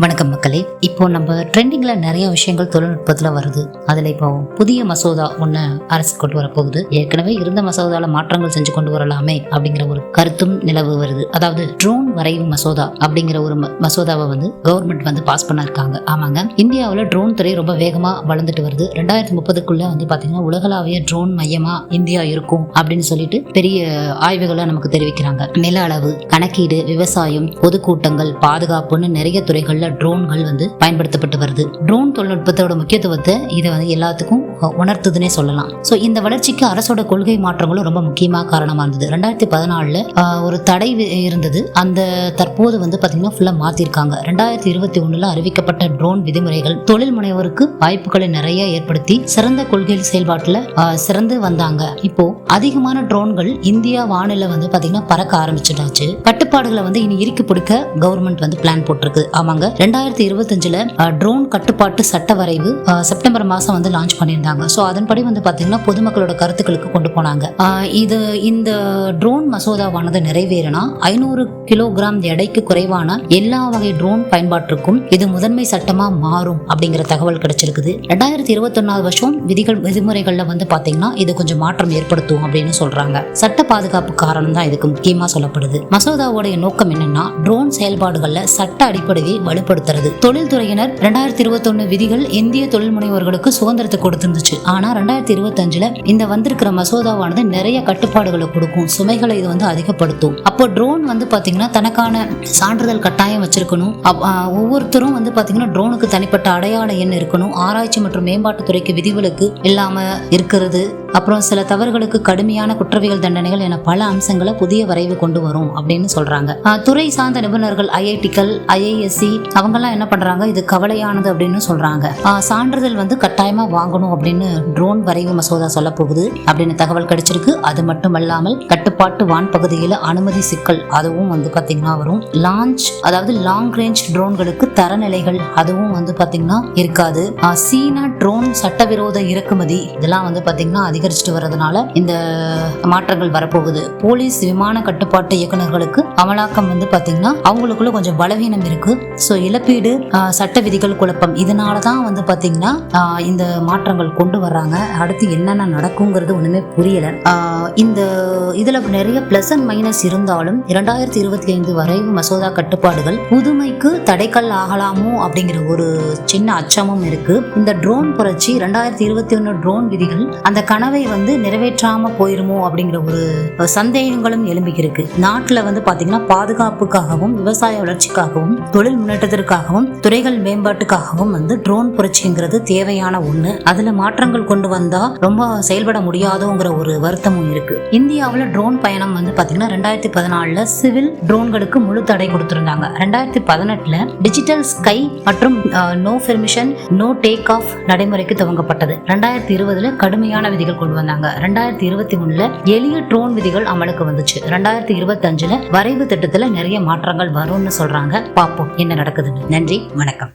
வணக்கம் மக்களே. இப்போ நம்ம ட்ரெண்டிங்ல நிறைய விஷயங்கள் தொழில்நுட்பத்துல வருது. அதுல இப்போ புதிய மசோதா ஒன்று அரசு கொண்டு வரப்போகுது. ஏற்கனவே இருந்த மசோதால மாற்றங்கள் செஞ்சு கொண்டு வரலாமே அப்படிங்கிற ஒரு கருத்தும் நிலவு வருது. அதாவது ட்ரோன் வரைவு மசோதா அப்படிங்கிற ஒரு ம- மசோதாவை வந்து கவர்மெண்ட் வந்து பாஸ் பண்ணிருக்காங்க. ஆமாங்க. இந்தியாவில் ட்ரோன் துறை ரொம்ப வேகமா வளர்ந்துட்டு வருது. ரெண்டாயிரத்தி முப்பதுக்குள்ள வந்து பாத்தீங்கன்னா உலகளாவிய ட்ரோன் மையமா இந்தியா இருக்கும் அப்படின்னு சொல்லிட்டு பெரிய ஆய்வுகளை நமக்கு தெரிவிக்கிறாங்க. நில அளவு கணக்கீடு விவசாயம் பொதுக்கூட்டங்கள் பாதுகாப்புன்னு நிறைய துறைகள்ல ட்ரோன்கள் வந்து பயன்படுத்தப்பட்டு வருது. ட்ரோன் தொழில்நுட்பத்தோட முக்கியத்துவத்தை இதை வந்து எல்லாத்துக்கும் உணர்த்துதுன்னே சொல்லலாம். ஸோ இந்த வளர்ச்சிக்கு அரசோட கொள்கை மாற்றங்களும் ரொம்ப முக்கியமாக காரணமாக இருந்தது. ரெண்டாயிரத்தி பதினாலில் ஒரு தடை இருந்தது. அந்த தற்போது வந்து பார்த்தீங்கன்னா ஃபுல்லாக மாற்றிருக்காங்க ரெண்டாயிரத்தி இருபத்தி ஒன்றில் அறிவிக்கப்பட்ட ட்ரோன் விதிமுறைகள் தொழில் முனைவோருக்கு வாய்ப்புகளை நிறைய ஏற்படுத்தி சிறந்த கொள்கை செயல்பாட்டில் சிறந்து வந்தாங்க. இப்போ அதிகமான ட்ரோன்கள் இந்தியா வானிலை வந்து பார்த்தீங்கன்னா பறக்க ஆரம்பிச்சிட்டாச்சு. கட்டுப்பாடுகளை வந்து இனி இறுக்கி பிடிக்க கவர்மெண்ட் வந்து பிளான் போட்டிருக்கு. ஆமாங்க. ரெண்டாயிரத்தி இருபத்தஞ்சில் ட்ரோன் கட்டுப்பாட்டு சட்ட வரைவு செப்டம்பர் மாதம் வந்து லான்ச் பண்ணியிருந்தாங்க. ஸோ அதன்படி வந்து பார்த்தீங்கன்னா பொதுமக்களோட கருத்துக்களுக்கு கொண்டு போனாங்க. இது இந்த ட்ரோன் மசோதாவானது நிறைவேறினா ஐநூறு கிலோகிராம் எடைக்கு குறைவான எல்லா வகை ட்ரோன் பயன்பாட்டிற்கும் இது முதன்மை சட்டமாக மாறும் அப்படிங்கிற தகவல் கிடைச்சிருக்குது. ரெண்டாயிரத்தி இருபத்தொன்னாவது வருஷம் விதிகள் விதிமுறைகளில் வந்து பார்த்தீங்கன்னா இது கொஞ்சம் மாற்றம் ஏற்படுத்தும் அப்படின்னு சொல்றாங்க. சட்ட பாதுகாப்பு காரணம் தான் இதுக்கு முக்கியமாக சொல்லப்படுது. மசோதாவுடைய நோக்கம் என்னன்னா ட்ரோன் செயல்பாடுகளில் சட்ட அடிப்படையை வலு ஏற்படுத்துறது தொழில்துறையினர் ரெண்டாயிரத்தி இருபத்தொன்னு விதிகள் இந்திய தொழில் முனைவோர்களுக்கு சுதந்திரத்தை கொடுத்திருந்துச்சு. ஆனா ரெண்டாயிரத்தி இருபத்தஞ்சுல இந்த வந்திருக்கிற மசோதாவானது நிறைய கட்டுப்பாடுகளை கொடுக்கும். சுமைகளை இது வந்து அதிகப்படுத்தும். அப்போ ட்ரோன் வந்து பாத்தீங்கன்னா தனக்கான சான்றிதழ் கட்டாயம் வச்சிருக்கணும். ஒவ்வொருத்தரும் வந்து பாத்தீங்கன்னா ட்ரோனுக்கு தனிப்பட்ட அடையாள எண் இருக்கணும். ஆராய்ச்சி மற்றும் மேம்பாட்டுத்துறைக்கு விதிவிலக்கு இல்லாம இருக்கிறது. அப்புறம் சில தவறுகளுக்கு கடுமையான குற்றவியல் தண்டனைகள் என பல அம்சங்களை புதிய வரைவு கொண்டு வரும் அப்படின்னு சொல்றாங்க. துறை சார்ந்த நிபுணர்கள் ஐஐடிக்கள் ஐஐஎஸ்சி அவங்கெல்லாம் என்ன பண்றாங்க? இது கவலையானது அப்படின்னு சொல்றாங்க. சான்றிதழ் வந்து கட்டாயமா வாங்கணும் அப்படின்னு ட்ரோன் வரைவு மசோதா சொல்ல போகுது அப்படின்னு தகவல் கிடைச்சிருக்கு. அது மட்டுமல்லாமல் கட்டுப்பாட்டு வான் பகுதியில் அனுமதி சிக்கல் அதுவும் வந்து பாத்தீங்கன்னா வரும். லான்ச் அதாவது லாங் ரேஞ்ச் ட்ரோன்களுக்கு தரநிலைகள் அதுவும் வந்து பாத்தீங்கன்னா இருக்காது. ஆ, சீனா ட்ரோன் சட்டவிரோத இறக்குமதி இதெல்லாம் வந்து பாத்தீங்கன்னா அதிகரிச்சுட்டு வர்றதுனால இந்த மாற்றங்கள் வரப்போகுது. போலீஸ் விமான கட்டுப்பாட்டு இயக்குநர்களுக்கு அமலாக்கம் வந்து பாத்தீங்கன்னா அவங்களுக்குள்ள கொஞ்சம் பலவீனம் இருக்கு. ஸோ இழப்பீடு சட்ட விதிகள் குழப்பம் இதனால தான் வந்து பாத்தீங்கன்னா இந்த மாற்றங்கள் கொண்டு வர்றாங்க. அடுத்து என்னென்ன நடக்குங்கிறது ஒண்ணுமே புரியல. இந்த இதுல நிறைய பிளஸ் அண்ட் மைனஸ் இருந்தாலும் இரண்டாயிரத்தி இருபத்தி ஐந்து வரைவு மசோதா கட்டுப்பாடுகள் புதுமைக்கு தடைக்கல் ஆகலாமோ அப்படிங்கிற ஒரு சின்ன அச்சமும் இருக்கு. இந்த ட்ரோன் புரட்சி ரெண்டாயிரத்தி இருபத்தி ஒன்னு ட்ரோன் விதிகள் அந்த கனவை வந்து நிறைவேற்றாம போயிருமோ அப்படிங்கிற ஒரு சந்தேகங்களும் எழும்பியிருக்கு நாட்டுல வந்து பாத்தீங்கன்னா பாதுகாப்புக்காகவும் விவசாய வளர்ச்சிக்காகவும் தொழில் முன்னேற்றத்திற்காகவும் துறைகள் மேம்பாட்டுக்காகவும் வந்து ட்ரோன் புரட்சிங்கிறது தேவையான ஒண்ணு. அதுல மாற்றங்கள் கொண்டு வந்தா ரொம்ப செயல்பட முடியாதோங்கிற ஒரு வருத்தமும் இருக்கு. இந்தியாவில் ட்ரோன் பயணம் வந்து பாத்தீங்கன்னா ரெண்டாயிரத்தி பதினாலுல சிவில் ட்ரோன்களுக்கு முழு தடை கொடுத்திருந்தாங்க. ரெண்டாயிரத்தி பதினெட்டுல டிஜிட்டல் ஸ்கை மற்றும் no permission no take off நடைமுறைக்கு துவங்கப்பட்டது. ரெண்டாயிரத்தி இருபதுல கடுமையான விதிகள் கொண்டு வந்தாங்க. ரெண்டாயிரத்தி இருபத்தி ஒண்ணுல எளிய ட்ரோன் விதிகள் அமலுக்கு வந்துச்சு. ரெண்டாயிரத்தி இருபத்தி அஞ்சுல வரைவு திட்டத்துல நிறைய மாற்றங்கள் வரும்னு சொல்றாங்க. பார்ப்போம் என்ன நடக்குதுன்னு. நன்றி வணக்கம்.